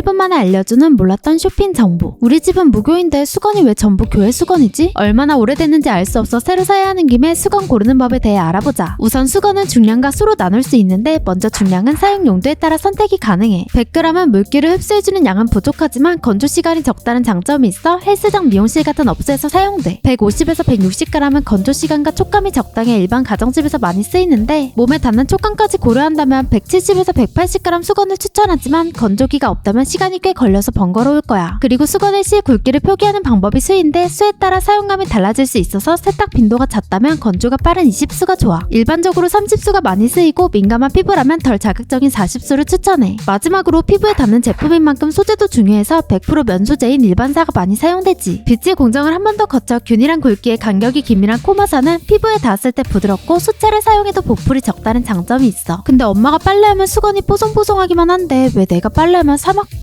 1분 만에 알려주는 몰랐던 쇼핑 정보. 우리 집은 무교인데 수건이 왜 전부 교회 수건이지? 얼마나 오래됐는지 알 수 없어 새로 사야 하는 김에 수건 고르는 법에 대해 알아보자. 우선 수건은 중량과 수로 나눌 수 있는데 먼저 중량은 사용 용도에 따라 선택이 가능해. 100g은 물기를 흡수해주는 양은 부족하지만 건조 시간이 적다는 장점이 있어 헬스장 미용실 같은 업소에서 사용돼. 150에서 160g은 건조 시간과 촉감이 적당해 일반 가정집에서 많이 쓰이는데 몸에 닿는 촉감까지 고려한다면 170에서 180g 수건을 추천하지만 건조기가 없다면 시간이 꽤 걸려서 번거로울 거야. 그리고 수건의 실 굵기를 표기하는 방법이 수인데 수에 따라 사용감이 달라질 수 있어서 세탁 빈도가 잦다면 건조가 빠른 20수가 좋아. 일반적으로 30수가 많이 쓰이고 민감한 피부라면 덜 자극적인 40수를 추천해. 마지막으로 피부에 닿는 제품인 만큼 소재도 중요해서 100% 면소재인 일반사가 많이 사용되지. 빗질 공정을 한 번 더 거쳐 균일한 굵기에 간격이 긴밀한 코마사는 피부에 닿았을 때 부드럽고 수채를 사용해도 보풀이 적다는 장점이 있어. 근데 엄마가 빨래하면 수건이 뽀송뽀송하기만 한데 왜 내가 빨래하면 사막